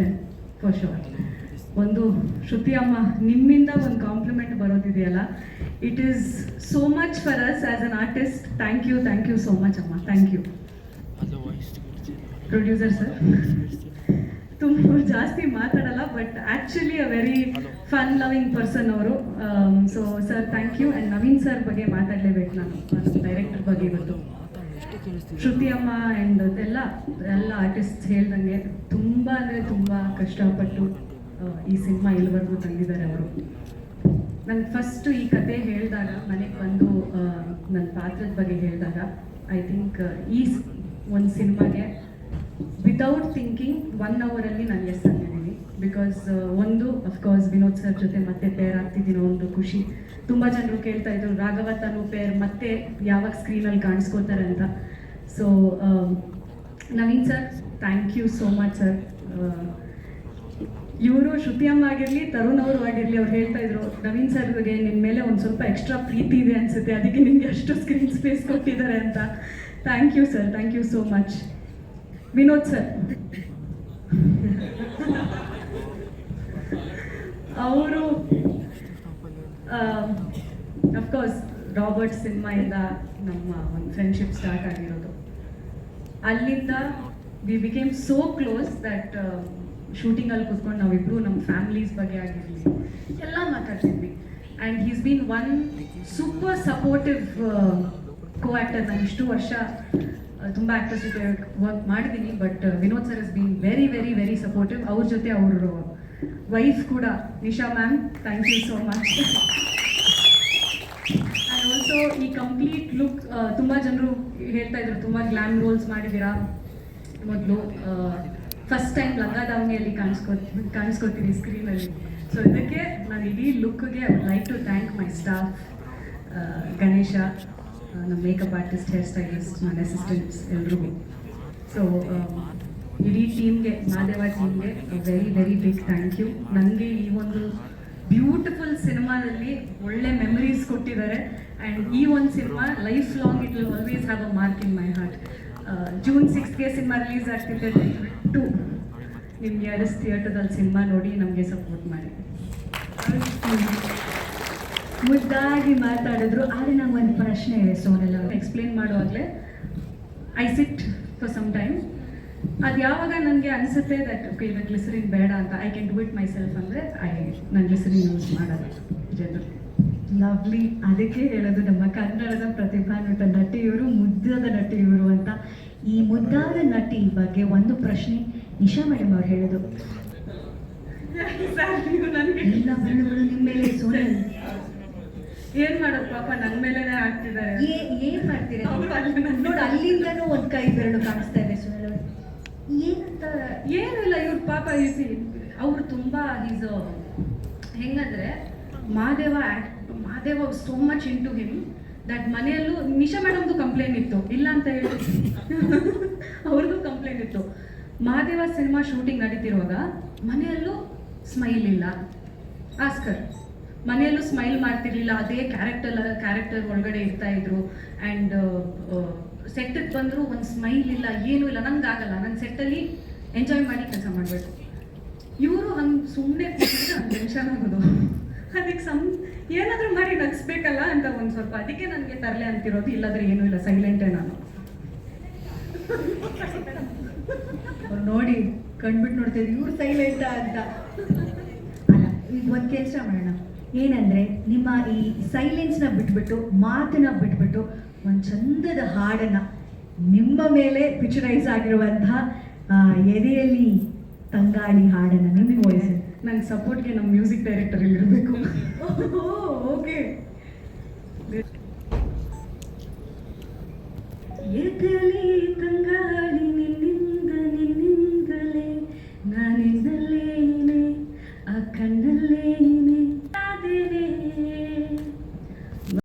Them for sure ಒಂದು ಶ್ರುತಿ ಅಮ್ಮ, ನಿಮ್ಮಿಂದ ಒಂದು compliment ಬರೋದಿದೆಯಲ್ಲ? It is so much for us as an artist thank you thank you so much ಅಮ್ಮ. Thank you producer sir ತುಂಬ ಜಾಸ್ತಿ ಮಾತಾಡಲ್ಲ but actually a very fun loving person ಅವರು. So sir thank you and Naveen sir ಬಗ್ಗೆ ಮಾತಾಡಲೇಬೇಕು ನಾನು. Director ಬಗ್ಗೆ ಇವತ್ತು. ಶ್ರುತಿ ಅಮ್ಮ ಆ್ಯಂಡ್ ಎಲ್ಲ ಎಲ್ಲ ಆರ್ಟಿಸ್ಟ್ ಹೇಳ್ದಂಗೆ ತುಂಬ ಅಂದರೆ ತುಂಬ ಕಷ್ಟಪಟ್ಟು ಈ ಸಿನಿಮಾ ಇಲ್ಲಿವರೆಗೂ ತಂದಿದ್ದಾರೆ ಅವರು. ನಂಗೆ ಫಸ್ಟ್ ಈ ಕತೆ ಹೇಳಿದಾಗ, ಮನೆಗೆ ಬಂದು ನನ್ನ ಪಾತ್ರದ ಬಗ್ಗೆ ಹೇಳಿದಾಗ ಐ ಥಿಂಕ್ ಈ ಒಂದು ಸಿನಿಮಾಗೆ ವಿತೌಟ್ ಥಿಂಕಿಂಗ್ ಒನ್ ಅವರಲ್ಲಿ ನಾನು ಎಸ್ ಅಂದಿದ್ದೀನಿ ಬಿಕಾಸ್ ಒಂದು ಅಫ್ಕೋರ್ಸ್ ವಿನೋದ್ ಸರ್ ಜೊತೆ ಮತ್ತೆ ಪೇರ್ ಆಗ್ತಿದ್ದೀನೋ, ಒಂದು ಖುಷಿ. ತುಂಬ ಜನರು ಕೇಳ್ತಾ ಇದ್ರು, ರಾಘವತನು ಪೇರ್ ಮತ್ತೆ ಯಾವಾಗ ಸ್ಕ್ರೀನಲ್ಲಿ ಕಾಣಿಸ್ಕೋತಾರೆ ಅಂತ. So Naveen sir thank you so much sir ಇವರು ಶ್ರುತಿ ಅಮ್ಮ ಆಗಿರಲಿ, ತರುಣ್ ಅವರು ಆಗಿರಲಿ, ಅವ್ರು ಹೇಳ್ತಾ ಇದ್ರು, ನವೀನ್ ಸರ್ಗೆ ನಿಮ್ಮ ಮೇಲೆ ಒಂದು ಸ್ವಲ್ಪ ಎಕ್ಸ್ಟ್ರಾ ಪ್ರೀತಿ ಇದೆ ಅನಿಸುತ್ತೆ. ಅದಕ್ಕೆ ನಿಮಗೆ ಅಷ್ಟು ಸ್ಕ್ರೀನ್ ಸ್ಪೇಸ್ ಕೊಟ್ಟಿದ್ದಾರೆ ಅಂತ. Thank you sir thank you so much Vinod sir ಅವರು ಅಫ್ಕೋರ್ಸ್ ರಾಬರ್ಟ್ ಸಿನಿಮಾಯಿಂದ ನಮ್ಮ ಒಂದು ಫ್ರೆಂಡ್ಶಿಪ್ ಸ್ಟಾರ್ಟ್ ಆಗಿರೋದು. ಅಲ್ಲಿಂದ we became so close that ಶೂಟಿಂಗಲ್ಲಿ ಕೂತ್ಕೊಂಡು ನಾವಿಬ್ರು ನಮ್ಮ ಫ್ಯಾಮಿಲೀಸ್ ಬಗ್ಗೆ ಆಗಿರಲಿ ಎಲ್ಲ ಮಾತಾಡ್ತಿದ್ವಿ. And he's been one super supportive co actor ನಾನು ಇಷ್ಟು ವರ್ಷ ಆ, ತುಂಬ ಆ್ಯಕ್ಟರ್ಸ್ ಜೊತೆ ವರ್ಕ್ ಮಾಡಿದ್ದೀನಿ but Vinod sir is been very very very supportive ಅವ್ರ ಜೊತೆ ಅವರು ವೈಫ್ ಕೂಡ. Nisha ma'am thank you so much ಈ ಕಂಪ್ಲೀಟ್ ಲುಕ್ ತುಂಬಾ ಜನರು ಹೇಳ್ತಾ ಇದ್ರು, ತುಂಬಾ ಗ್ಲಾಮ್ ರೋಲ್ಸ್ ಮಾಡಿದ್ದೀರಾ ಮೊದಲು. ಫಸ್ಟ್ ಟೈಮ್ ಲಂಗ ದಾವಣಿಯಲ್ಲಿ ಕಾಣಿಸ್ಕೊ, ಕಾಣಿಸ್ಕೊತೀನಿ ಸ್ಕ್ರೀನಲ್ಲಿ ಸೊ ಇದಕ್ಕೆ ನಾನು ಇಡೀ ಲುಕ್ಗೆ like to thank my staff Ganesha ನಮ್ಮ ಮೇಕಪ್ ಆರ್ಟಿಸ್ಟ್ ಹೇರ್ ಸ್ಟೈಲಿಸ್ಟ್ ನನ್ನ ಅಸಿಸ್ಟೆಂಟ್ಸ್ ಎಲ್ರಿಗೂ. ಸೊ ಇಡೀ ಟೀಮ್ಗೆ ಮಾದೇವ ಟೀಮ್ಗೆ very very big thank you ನನಗೆ ಈ ಒಂದು ಬ್ಯೂಟಿಫುಲ್ ಸಿನಿಮಾದಲ್ಲಿ ಒಳ್ಳೆ ಮೆಮರೀಸ್ ಕೊಟ್ಟಿದ್ದಾರೆ. ಆ್ಯಂಡ್ ಈ ಒಂದು cinema life long it will always have a mark in my heart June ಸಿಕ್ಸ್ಗೆ cinema release ಆಗ್ತಿದೆ. ಟು ನಿಮ್ಗೆ ಯಾರಸ್ ಥಿಯೇಟರ್ದಲ್ಲಿ ಸಿನಿಮಾ ನೋಡಿ ನಮಗೆ ಸಪೋರ್ಟ್ ಮಾಡಿ. ಮುದ್ದಾಗಿ ಮಾತಾಡಿದ್ರು. ಆದರೆ ನಂಗೆ ಒಂದು ಪ್ರಶ್ನೆ ಇದೆ ಸೋನೆಲ್ಲ explain ಮಾಡುವಾಗಲೇ. I sit for some time ಅದು ಯಾವಾಗ ನನಗೆ ಅನಿಸುತ್ತೆ ದಟ್ ಓಕೆ ಇವಾಗ ಗ್ಲಿಸರಿನ್ ಬೇಡ ಅಂತ I can do it myself ಅಂದರೆ ಐ ನನ್ನ ಗ್ಲಿಸರಿನ್ ಯೂಸ್ ಮಾಡೋದು ಜನರು. ಲವ್ಲಿ ಅದಕ್ಕೆ ಹೇಳೋದು ನಮ್ಮ ಕನ್ನಡದ ಪ್ರತಿಭಾನ್ವಿತ ನಟಿಯವರು ಮುದ್ದಾದ ನಟಿಯವರು ಅಂತ. ಈ ಮುದ್ದಾದ ನಟಿ ಬಗ್ಗೆ ಒಂದು ಪ್ರಶ್ನೆ ನಿಶಾ ಮೇಡಮ್ ಅವ್ರು ಹೇಳೋದು. ಎಲ್ಲ ನಿಮ್ಮ ಮೇಲೆ ಸೋನಲ್ ಏನು ಮಾಡೋದು ಪಾಪ ನನ್ ಮೇಲೆನೇ ಆಗ್ತಿದ್ದಾರೆ ಏನ್ ಮಾಡ್ತೀರಾ? ನೋಡಿ ಅಲ್ಲಿ ನೋಡು ಅಲ್ಲಿಂದನೂ ಒಂದ್ ಕೈ ಬೆರಳು ಕಾಣಿಸ್ತಾ ಇದೆ ಸೋನಲ್. ಏನಂತ? ಏನಿಲ್ಲ ಇವ್ರ ಪಾಪ ಅವ್ರು ತುಂಬಾ ಈಸ್ ಹೆಂಗಂದ್ರೆ Mahadeva act- was so much into him that ಮನೆಯಲ್ಲೂ ನಿಶಾ ಮೇಡಮ್ದು ಕಂಪ್ಲೇಂಟ್ ಇತ್ತು. ಇಲ್ಲ ಅಂತ ಹೇಳಿ. ಅವ್ರಿಗೂ ಕಂಪ್ಲೇಂಟ್ ಇತ್ತು. ಮಹಾದೇವ ಸಿನಿಮಾ ಶೂಟಿಂಗ್ ನಡೀತಿರುವಾಗ ಮನೆಯಲ್ಲೂ ಸ್ಮೈಲ್ ಇಲ್ಲ. ಆಸ್ಕರ್ ಮನೆಯಲ್ಲೂ ಸ್ಮೈಲ್ ಮಾಡ್ತಿರ್ಲಿಲ್ಲ. ಅದೇ ಕ್ಯಾರೆಕ್ಟರ್ ಕ್ಯಾರೆಕ್ಟರ್ ಒಳಗಡೆ ಇರ್ತಾ ಇದ್ರು. ಆ್ಯಂಡ್ ಸೆಟ್ಟಿಗೆ ಬಂದರೂ ಒಂದು ಸ್ಮೈಲ್ ಇಲ್ಲ, ಏನೂ ಇಲ್ಲ. ನಂಗೆ ಆಗಲ್ಲ. ನನ್ನ ಸೆಟ್ಟಲ್ಲಿ ಎಂಜಾಯ್ ಮಾಡಿ ಕೆಲಸ ಮಾಡಬೇಕು. ಇವರು ಹಂಗೆ ಸುಮ್ಮನೆ ಟೆನ್ಷನ್ ಆಗೋದು. ಅದಕ್ಕೆ ಸಮ್ ಏನಾದರೂ ಮಾಡಿ ನಗಿಸ್ಬೇಕಲ್ಲ ಅಂತ ಒಂದು ಸ್ವಲ್ಪ. ಅದಕ್ಕೆ ನನಗೆ ತರಲೆ ಅಂತಿರೋದು. ಇಲ್ಲಾದ್ರೆ ಏನೂ ಇಲ್ಲ. ಸೈಲೆಂಟೇ ನಾನು. ಅವ್ರು ನೋಡಿ ಕಣ್ಬಿಟ್ಟು ನೋಡ್ತಾ ಇವ್ರ ಇವ್ರು ಸೈಲೆಂಟ ಅಂತ. ಅಲ್ಲ ಈಗ ಒಂದು ಕೆಲಸ ಮಾಡೋಣ. ಏನಂದ್ರೆ ನಿಮ್ಮ ಈ ಸೈಲೆನ್ಸ್ನ ಬಿಟ್ಬಿಟ್ಟು ಮಾತನ್ನ ಬಿಟ್ಬಿಟ್ಟು ಒಂದು ಚಂದದ ಹಾಡನ್ನ ನಿಮ್ಮ ಮೇಲೆ ಪಿಕ್ಚರೈಸ್ ಆಗಿರುವಂತಹ ಎದೆಯಲ್ಲಿ ತಂಗಾಳಿ ಹಾಡನ್ನ ನಿಮಗೆ ವಯಸ್ಸು ನಂಗೆ ಸಪೋರ್ಟ್ಗೆ ನಮ್ಮ ಮ್ಯೂಸಿಕ್ ಡೈರೆಕ್ಟರ್ ಇರಬೇಕು. ಓಕೆ ಎದೆಯಲ್ಲಿ